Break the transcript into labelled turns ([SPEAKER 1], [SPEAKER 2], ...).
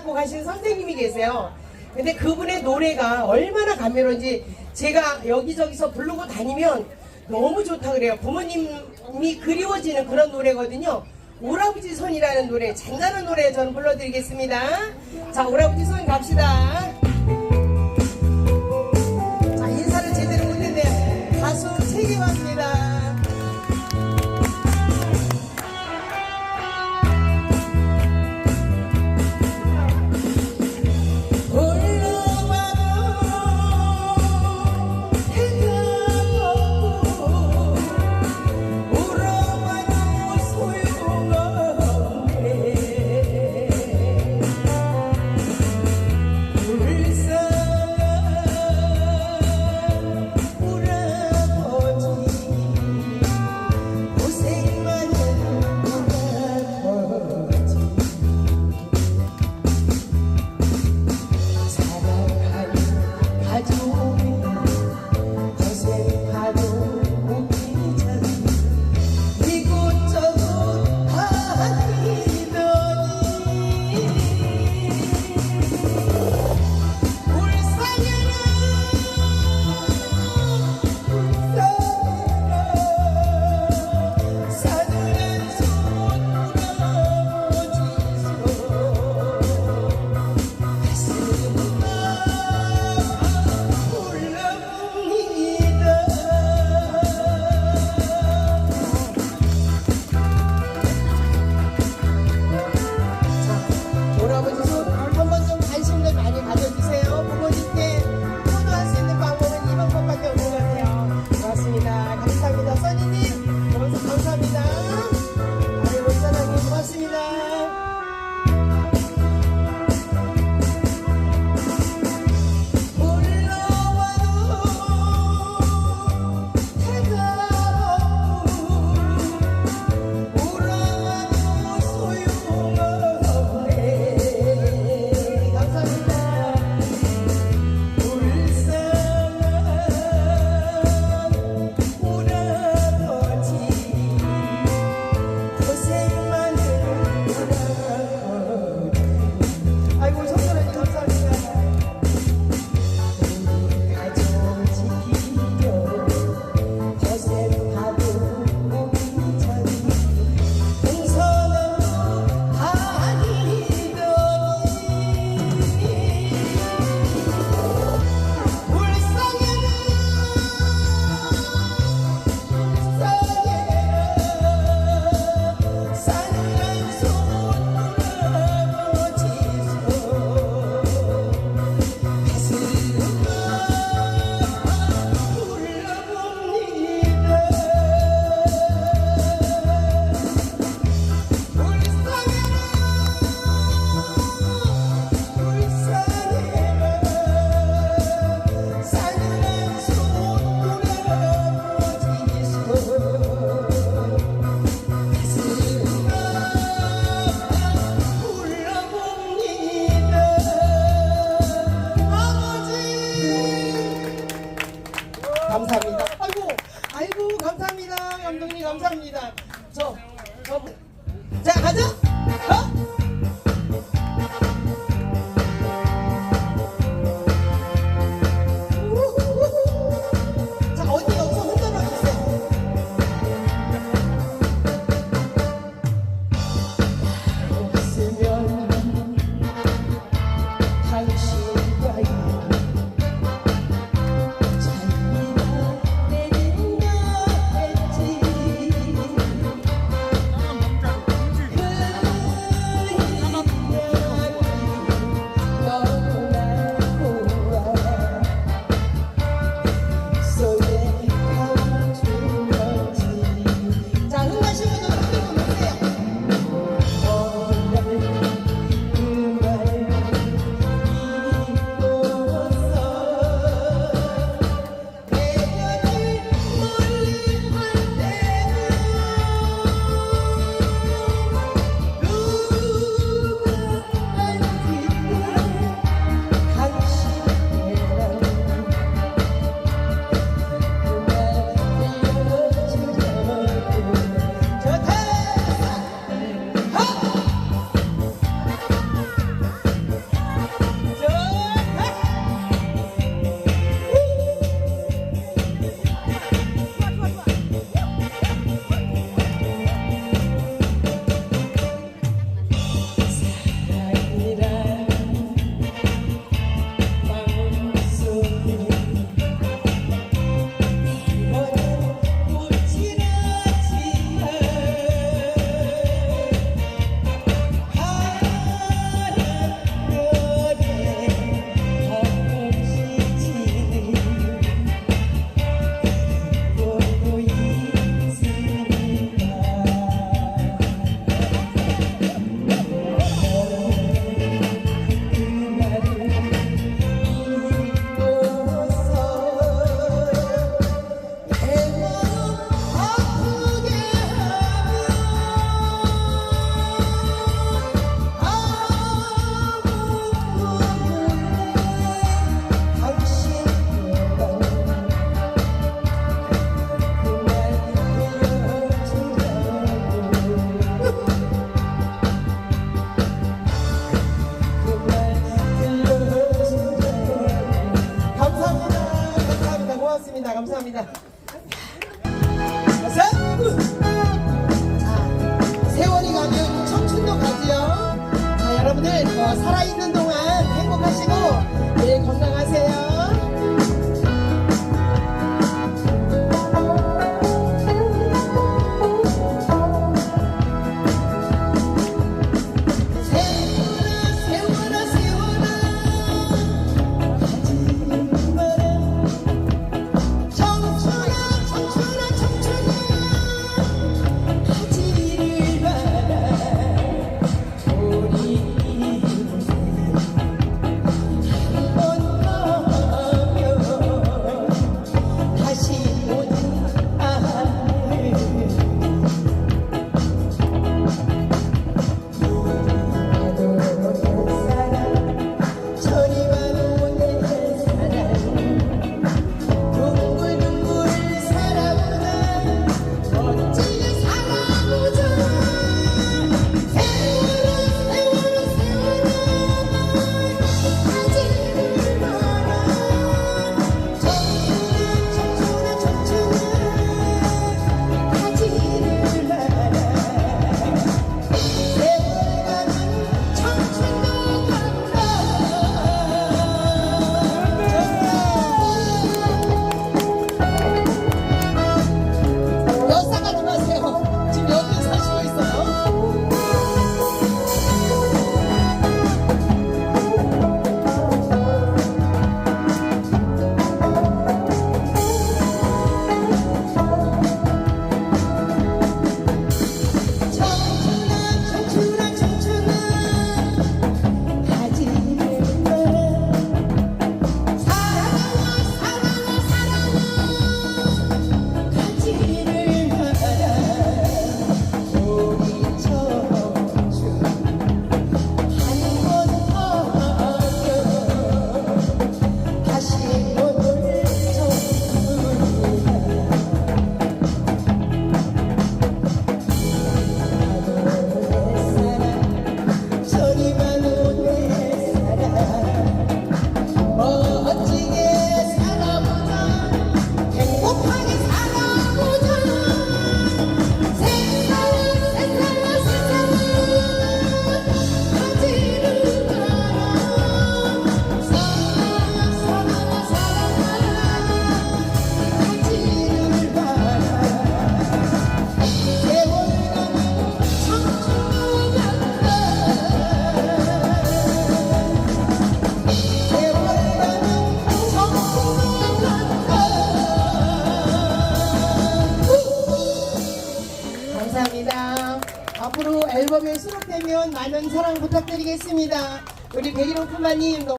[SPEAKER 1] 갖고 가신 선생님이 계세요. 근데 그분의 노래가 얼마나 감미로운지 제가 여기저기서 부르고 다니면 너무 좋다 그래요. 부모님이 그리워지는 그런 노래거든요. 오라부지 손이라는 노래, 잔잔한 노래 저는 불러드리겠습니다. 자, 오라부지 손 갑시다. 감사합니다. 아이고, 아이고, 감사합니다. 감독님, 감사합니다. 저, 저, 자, 가자! Gracias. 사랑 부탁드리겠습니다. 우리 백일호 푸마님